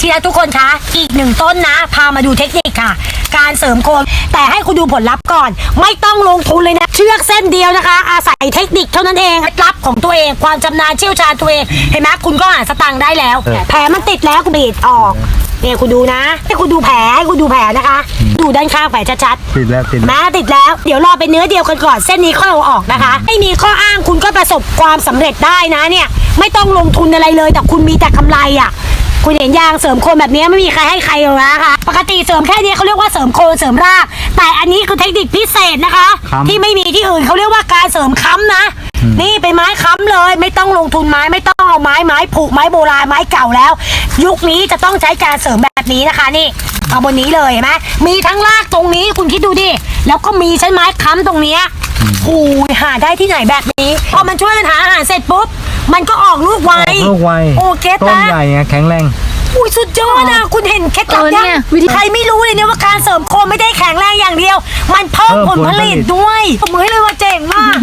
ที่รักทุกคนคะอีกหนึ่งต้นนะ พามาดูเทคนิคค่ะ การเสริมโคนแต่ให้คุณดูผลลัพธ์ก่อน ไม่ต้องลงทุนเลยนะ เชือกเส้นเดียวนะคะ อาศัยเทคนิคเท่านั้นเองเคล็ดลับของตัวเอง ความชำนาญเชี่ยวชาญตัวเองเห็นไหมคุณก็หาสตังค์ได้แล้ว แผลมันติดแล้วคุณบีดออกเนี่ยคุณดูนะให้คุณดูแผลให้คุณดูแผลนะคะ ดูด้านข้างแผลชัดๆติดแล้วติดแล้วมาติดแล้วเดี๋ยวรอเป็นเนื้อเดียวกันก่อนเส้นนี้ค่อยเอาออกนะคะ ไม่มีข้ออ้างคุณก็ประสบความสำเร็จได้นะเนี่ย ไม่ต้องลงทุนอะไรเลยแต่คุณมีแต่กำไรอะ คุณเห็นยางเสริมโคนแบบนี้ไม่มีใครให้ใครหรอกนะคะปกติเสริมแค่นี้เขาเรียกว่าเสริมโคนเสริมราก แต่อันนี้คือเทคนิคพิเศษนะคะ ค้ำ ที่ไม่มีที่อื่นเขาเรียกว่าการเสริมค้ำนะ นี่เป็นไม้ค้ำเลย ไม่ต้องลงทุนไม้ไม่ต้องเอาไม้ไม้ผูกไม้โบราณไม้เก่าแล้ว ยุคนี้จะต้องใช้การเสริมแบบนี้นะคะนี่เอาบนนี้เลยเห็นไหมมีทั้งรากตรงนี้คุณคิดดูดิแล้วก็มีใช้ไม้ค้ำตรงเนี้ยโอ้ยหาได้ที่ไหนแบบนี้พอมันช่วยกันหาอาหารเสร็จปุ๊บ มันก็ออกลูกไว ออกลูกไวโอเคต้นนะ ใหญ่ไงแข็งแรง อุ้ยสุดยอดนะคุณเห็นเคล็ดลับเออเนี่ยังยวิธี ใครไม่รู้เลยเนี่ยว่าการเสริมโครงไม่ได้แข็งแรงอย่างเดียว มันเพิ่มเพิ่มผลผผลผลิลิตต ด้วยผมอให้เลยว่าเจ๋งมาก